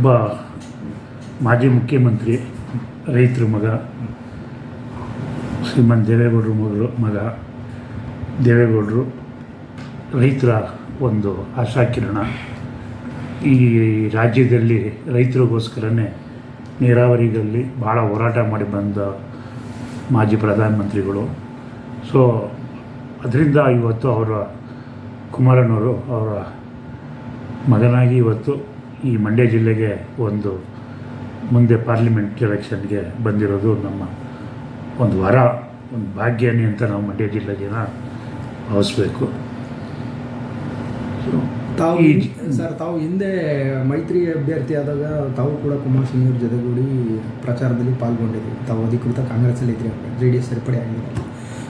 ಒಬ್ಬ ಮಾಜಿ ಮುಖ್ಯಮಂತ್ರಿ ರೈತರ ಮಗ, ಶ್ರೀಮಂತ ದೇವೇಗೌಡರ ಮಗಳು ಮಗ, ದೇವೇಗೌಡರು ರೈತರ ಒಂದು ಆಶಾಕಿರಣ. ಈ ರಾಜ್ಯದಲ್ಲಿ ರೈತರಿಗೋಸ್ಕರನೇ ನೀರಾವರಿಗಳಲ್ಲಿ ಭಾಳ ಹೋರಾಟ ಮಾಡಿ ಬಂದ ಮಾಜಿ ಪ್ರಧಾನಮಂತ್ರಿಗಳು. ಸೊ ಅದರಿಂದ ಇವತ್ತು ಅವರ ಕುಮಾರನವರು ಅವರ ಮಗನಾಗಿ ಇವತ್ತು ಈ ಮಂಡ್ಯ ಜಿಲ್ಲೆಗೆ ಒಂದು ಮುಂದೆ ಪಾರ್ಲಿಮೆಂಟ್ ಎಲೆಕ್ಷನ್ಗೆ ಬಂದಿರೋದು ನಮ್ಮ ಒಂದು ವರ ಒಂದು ಭಾಗ್ಯನೇ ಅಂತ ನಾವು ಮಂಡ್ಯ ಜಿಲ್ಲೆ ಜನ ಭಾವಿಸ್ಬೇಕು. ತಾವು ಈ ಸರ್ ತಾವು ಹಿಂದೆ ಮೈತ್ರಿ ಅಭ್ಯರ್ಥಿ ಆದಾಗ ತಾವು ಕೂಡ ಕುಮಾರಸ್ವಾಮಿ ಅವ್ರ ಜೊತೆಗೂಡಿ ಪ್ರಚಾರದಲ್ಲಿ ಪಾಲ್ಗೊಂಡಿದ್ರಿ. ತಾವು ಅಧಿಕೃತ ಕಾಂಗ್ರೆಸ್ಸಲ್ಲಿ ಇದ್ರಿ ಜೆ ಡಿ ಎಸ್ ಸೇರ್ಪಡೆ ಆಗಿದೆ.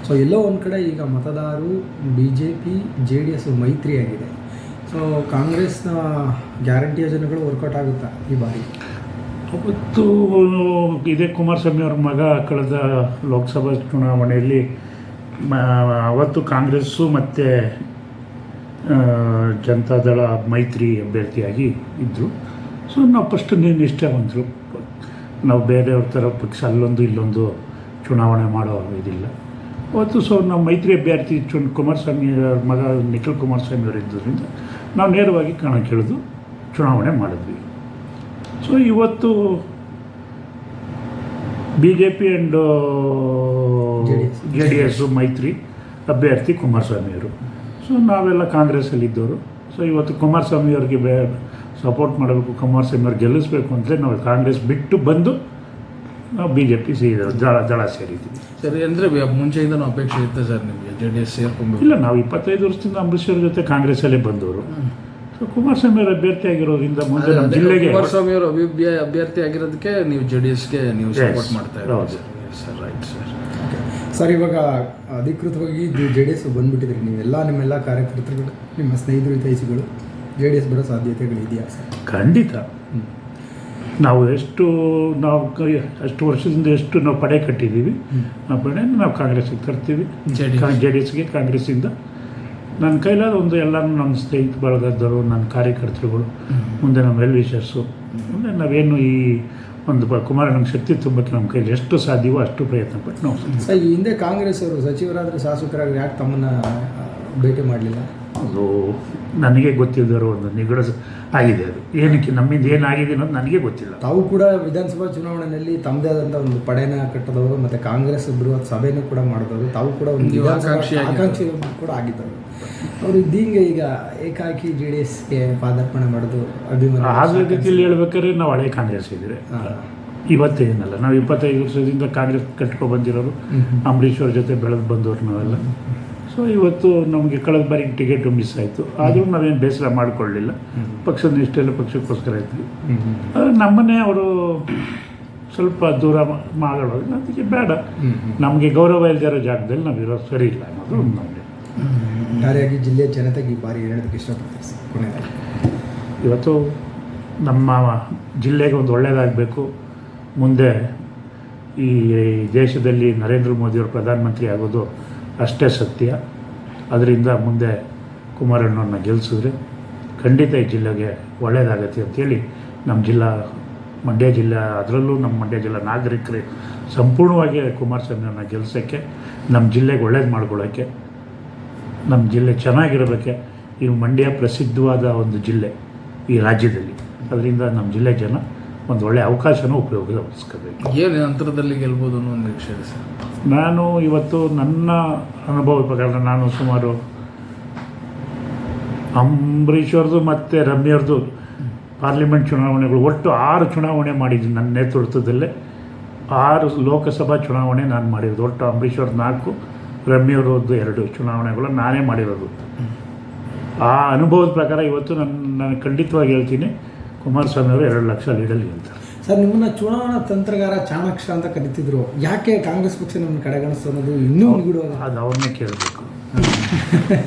ಸೊ ಎಲ್ಲೋ ಒಂದು ಕಡೆ ಈಗ ಮತದಾರರು B J P J D S ಮೈತ್ರಿ ಆಗಿದೆ. ಸೊ ಕಾಂಗ್ರೆಸ್ನ ಗ್ಯಾರಂಟಿ ಯೋಜನೆಗಳು ವರ್ಕೌಟ್ ಆಗುತ್ತಾ ಈ ಬಾರಿ? ಅವತ್ತು ಇದೇ ಕುಮಾರಸ್ವಾಮಿ ಅವ್ರ ಮಗ ಕಳೆದ ಲೋಕಸಭಾ ಚುನಾವಣೆಯಲ್ಲಿ ಅವತ್ತು ಕಾಂಗ್ರೆಸ್ಸು ಮತ್ತು ಜನತಾದಳ ಮೈತ್ರಿ ಅಭ್ಯರ್ಥಿಯಾಗಿ ಇದ್ದರು ಸೊ ನಾವು ಫಸ್ಟ್ ಬಂದರು. ನಾವು ಬೇರೆಯವ್ರ ಥರ ಪಕ್ಷ ಅಲ್ಲೊಂದು ಇಲ್ಲೊಂದು ಚುನಾವಣೆ ಮಾಡೋ ಇದಿಲ್ಲ. ಅವತ್ತು ಸೊ ನಾವು ಮೈತ್ರಿ ಅಭ್ಯರ್ಥಿ ಚು ಕುಮಾರಸ್ವಾಮಿ ಅವ್ರ ಮಗ ನಿಖಿಲ್ ಕುಮಾರಸ್ವಾಮಿ ಅವರು ಇದ್ದರಿಂದ ನಾವು ನೇರವಾಗಿ ಕಣಕ್ಕಿಳಿದು ಚುನಾವಣೆ ಮಾಡಿದ್ವಿ. ಸೊ ಇವತ್ತು B J P and. J D S ಮೈತ್ರಿ ಅಭ್ಯರ್ಥಿ ಕುಮಾರಸ್ವಾಮಿಯವರು ಸೊ ನಾವೆಲ್ಲ ಕಾಂಗ್ರೆಸ್ಸಲ್ಲಿದ್ದವರು ಸೊ ಇವತ್ತು ಕುಮಾರಸ್ವಾಮಿ ಅವ್ರಿಗೆ ಬೇ ಸಪೋರ್ಟ್ ಮಾಡಬೇಕು ಕುಮಾರಸ್ವಾಮಿ ಅವ್ರು ಗೆಲ್ಲಿಸ್ಬೇಕು ಅಂತಲೇ ನಾವು ಕಾಂಗ್ರೆಸ್ ಬಿಟ್ಟು ಬಂದು ನಾವು ಬಿ ಜೆ ಪಿ ಸೇರಿದ್ರು ದಳ ದಳ ಸೇರಿದ್ದೀವಿ. ಸರಿ ಅಂದರೆ ಮುಂಚೆಯಿಂದ ಅಪೇಕ್ಷೆ ಇತ್ತು ಸರ್ ನಿಮಗೆ ಜೆ ಡಿ ಎಸ್ ಸೇರ್ಕೊಂಡು ಇಲ್ಲ ನಾವು ಇಪ್ಪತ್ತೈದು ವರ್ಷದಿಂದ ಅಂಬರೀಶ್ವರ ಅವ್ರ ಜೊತೆ ಕಾಂಗ್ರೆಸ್ಸಲ್ಲೇ ಬಂದವರು. ಸೊ ಕುಮಾರಸ್ವಾಮಿ ಅವರು ಅಭ್ಯರ್ಥಿ ಆಗಿರೋದ್ರಿಂದ ಮುಂದೆ ನಮ್ಮ ಜಿಲ್ಲೆಗೆ ಕುಮಾರಸ್ವಾಮಿ ಅವರು ಅಭಿಪ್ರಾಯ ಅಭ್ಯರ್ಥಿ ಆಗಿರೋದಕ್ಕೆ ನೀವು ಜೆ ಡಿ ಎಸ್ಗೆ ನೀವು. ಸಪೋರ್ಟ್ ಮಾಡ್ತಾ ಹೌದು. ಸರ್ ರೈಟ್ ಸರ್ ಸರ್ ಇವಾಗ ಅಧಿಕೃತವಾಗಿ ಜೆ ಡಿ ಎಸ್ ಬಂದುಬಿಟ್ಟಿದ್ರಿ. ನೀವೆಲ್ಲ ನಿಮ್ಮೆಲ್ಲ ಕಾರ್ಯಕರ್ತರುಗಳು ನಿಮ್ಮ ಸ್ನೇಹಿತರು ಹಿತೈಷಿಗಳು ಜೆ ಡಿ ಎಸ್ ಬರೋ ಸಾಧ್ಯತೆಗಳು ಇದೆಯಾ ಸರ್ ಖಂಡಿತ. ನಾವು ಎಷ್ಟು ನಾವು ಕ- ಅಷ್ಟು ವರ್ಷದಿಂದ ಎಷ್ಟು ನಾವು ಪಡೆ ಕಟ್ಟಿದ್ದೀವಿ ಆ ಪಡೆ ನಾವು ಕಾಂಗ್ರೆಸ್ಸಿಗೆ ತರ್ತೀವಿ. ಜೆ ಡಿ ಎಸ್ಗೆ ಕಾಂಗ್ರೆಸ್ಸಿಂದ. ನನ್ನ ಕೈಲಾದ ಒಂದು ಎಲ್ಲರೂ ನಮ್ಮ ಸ್ನೇಹಿತ ಬಳಗದವರು ನನ್ನ ಕಾರ್ಯಕರ್ತರುಗಳು ಮುಂದೆ ನಮ್ಮ ವೆಲ್ ವಿಷರ್ಸು ಮುಂದೆ ನಾವೇನು ಈ ಒಂದು ಕುಮಾರ ನಮ್ಮ ಶಕ್ತಿ ತುಂಬಕ್ಕೆ ನಮ್ಮ ಕೈಲಿ ಎಷ್ಟು ಸಾಧ್ಯವೋ ಅಷ್ಟು ಪ್ರಯತ್ನ ಪಟ್ಟು ನಾವು ಸರ್ ಈ ಹಿಂದೆ ಕಾಂಗ್ರೆಸ್ ಅವರು ಸಚಿವರಾದರೆ ಶಾಸಕರಾಗಿ ಯಾಕೆ ತಮ್ಮನ್ನು ಭೇಟಿ ಮಾಡಲಿಲ್ಲ? ಅದು ನನಗೆ ಗೊತ್ತಿಲ್ಲದಿರೋ ಒಂದು ನಿಗಡ ಆಗಿದೆ ಅದು. ಏನಕ್ಕೆ ನಮ್ಮಿಂದ ಏನಾಗಿದೆ ಅನ್ನೋದು ನನಗೆ ಗೊತ್ತಿಲ್ಲ. ತಾವು ಕೂಡ ವಿಧಾನಸಭಾ ಚುನಾವಣೆಯಲ್ಲಿ ತಮ್ಮದೇ ಆದಂಥ ಒಂದು ಪಡೆನ ಕಟ್ಟದವರು ಮತ್ತು ಕಾಂಗ್ರೆಸ್ ಬೃಹತ್ ಸಭೆನೂ ಕೂಡ ಮಾಡಿದವರು. ತಾವು ಕೂಡ ಒಂದು ಆಕಾಂಕ್ಷಿ ಕೂಡ ಆಗಿದ್ದರು ಅವರು ಇದೀಗ ಈಗ ಏಕಾಕಿ ಜೆ ಡಿ ಎಸ್ಗೆ ಪಾದಾರ್ಪಣೆ ಮಾಡೋದು ಅಭಿಮಾನ ಆ ರೀತಿಯಲ್ಲಿ ಹೇಳ್ಬೇಕಾದ್ರೆ ನಾವು ಹಳೆ ಕಾಂಗ್ರೆಸ್ ಇದ್ದೀವಿ. ಇವತ್ತೇನಲ್ಲ ನಾವು ಇಪ್ಪತ್ತೈದು ವರ್ಷದಿಂದ ಕಾಂಗ್ರೆಸ್ ಕಟ್ಕೊ ಬಂದಿರೋರು ಅಂಬರೀಷ್ ಅವ್ರ ಜೊತೆ ಬೆಳೆದು ಬಂದವರು ನಾವೆಲ್ಲ. ಸೊ ಇವತ್ತು ನಮಗೆ ಕಳೆದ ಬಾರಿ ಟಿಕೆಟ್ ಮಿಸ್ ಆಯಿತು. ಆದರೂ ನಾವೇನು ಬೇಸರ ಮಾಡಿಕೊಳ್ಳಲಿಲ್ಲ ಪಕ್ಷದ ನಿಷ್ಠೆಲ್ಲ ಪಕ್ಷಕ್ಕೋಸ್ಕರ ಇದ್ವಿ ಆದರೆ ನಮ್ಮನ್ನೇ ಅವರು ಸ್ವಲ್ಪ ದೂರ ಮಾಡೋದು ಅದಕ್ಕೆ ಬೇಡ. ನಮಗೆ ಗೌರವ ಇಲ್ಲದೆ ಇರೋ ಜಾಗದಲ್ಲಿ ನಾವು ಇರೋದು ಸರಿ ಇಲ್ಲ ಅನ್ನೋದು ನಮಗೆ. ಒಟ್ಟಾರೆಯಾಗಿ ಜಿಲ್ಲೆಯ ಜನತೆಗೆ ಈ ಬಾರಿ ಹೇಳೋದಕ್ಕೆ ಇಷ್ಟಪಡ್ತೀವಿ ಇವತ್ತು ನಮ್ಮ ಜಿಲ್ಲೆಗೆ ಒಂದು ಒಳ್ಳೆಯದಾಗಬೇಕು ಮುಂದೆ ಈ ದೇಶದಲ್ಲಿ ನರೇಂದ್ರ ಮೋದಿಯವರು ಪ್ರಧಾನಮಂತ್ರಿ ಆಗೋದು ಅಷ್ಟೇ ಸತ್ಯ. ಅದರಿಂದ ಮುಂದೆ ಕುಮಾರಣ್ಣವ್ರನ್ನ ಗೆಲ್ಲಿಸಿದ್ರೆ ಖಂಡಿತ ಈ ಜಿಲ್ಲೆಗೆ ಒಳ್ಳೆಯದಾಗತ್ತೆ ಅಂತೇಳಿ ನಮ್ಮ ಜಿಲ್ಲಾ, ಮಂಡ್ಯ ಜಿಲ್ಲೆ ಅದರಲ್ಲೂ ನಮ್ಮ ಮಂಡ್ಯ ಜಿಲ್ಲಾ ನಾಗರಿಕರು ಸಂಪೂರ್ಣವಾಗಿ ಕುಮಾರಸ್ವಾಮಿಯನ್ನು ಗೆಲ್ಲಿಸೋಕ್ಕೆ ನಮ್ಮ ಜಿಲ್ಲೆಗೆ ಒಳ್ಳೇದು ಮಾಡ್ಕೊಳ್ಳೋಕ್ಕೆ, ನಮ್ಮ ಜಿಲ್ಲೆ ಚೆನ್ನಾಗಿರಬೇಕೆ ಈ ಮಂಡ್ಯ ಪ್ರಸಿದ್ಧವಾದ ಒಂದು ಜಿಲ್ಲೆ ಈ ರಾಜ್ಯದಲ್ಲಿ. ಅದರಿಂದ ನಮ್ಮ ಜಿಲ್ಲೆ ಜನ ಒಂದು ಒಳ್ಳೆಯ ಅವಕಾಶನೂ ಉಪಯೋಗಿಸ್ಕೋಬೇಕು ಏನು ಅಂತರದಲ್ಲಿ ಗೆಲ್ಬೋದು ಅನ್ನೋ ಒಂದು ನಿರೀಕ್ಷೆ ಸರ್. ನಾನು ಇವತ್ತು ನನ್ನ ಅನುಭವ ಪ್ರಕಾರ ನಾನು ಸುಮಾರು ಅಂಬರೀಶ್ವರ್ದು ಮತ್ತು ರಮ್ಯವ್ರದ್ದು ಪಾರ್ಲಿಮೆಂಟ್ ಚುನಾವಣೆಗಳು ಒಟ್ಟು ಆರು ಚುನಾವಣೆ ಮಾಡಿದ್ದೀನಿ ನನ್ನ ನೇತೃತ್ವದಲ್ಲೇ. ಆರು ಲೋಕಸಭಾ ಚುನಾವಣೆ ನಾನು ಮಾಡಿರೋದು. ಒಟ್ಟು ಅಂಬರೀಷ್ ನಾಲ್ಕು ರಮ್ಯವ್ರದ್ದು ಎರಡು ಚುನಾವಣೆಗಳು ನಾನೇ ಮಾಡಿರೋದು. ಆ ಅನುಭವದ ಪ್ರಕಾರ ಇವತ್ತು ನನ್ನ ನಾನು ಖಂಡಿತವಾಗಿ ಹೇಳ್ತೀನಿ. ಕುಮಾರಸ್ವಾಮಿ ಅವರು ಎರಡು ಲಕ್ಷ ಲೀಡಲ್ಲಿ ಅಂತ. ಸರ್ ನಿಮ್ಮನ್ನ ಚುನಾವಣಾ ತಂತ್ರಗಾರ ಚಾಣಕ್ಷ ಅಂತ ಕರಿತಿದ್ರು. ಯಾಕೆ ಕಾಂಗ್ರೆಸ್ ಪಕ್ಷ ನಿಮ್ಮನ್ನು ಕಡೆಗಣಿಸ್ತು ಅನ್ನೋದು ಇನ್ನೂ ಅದು ಅವ್ರನ್ನೇ ಕೇಳಬೇಕು.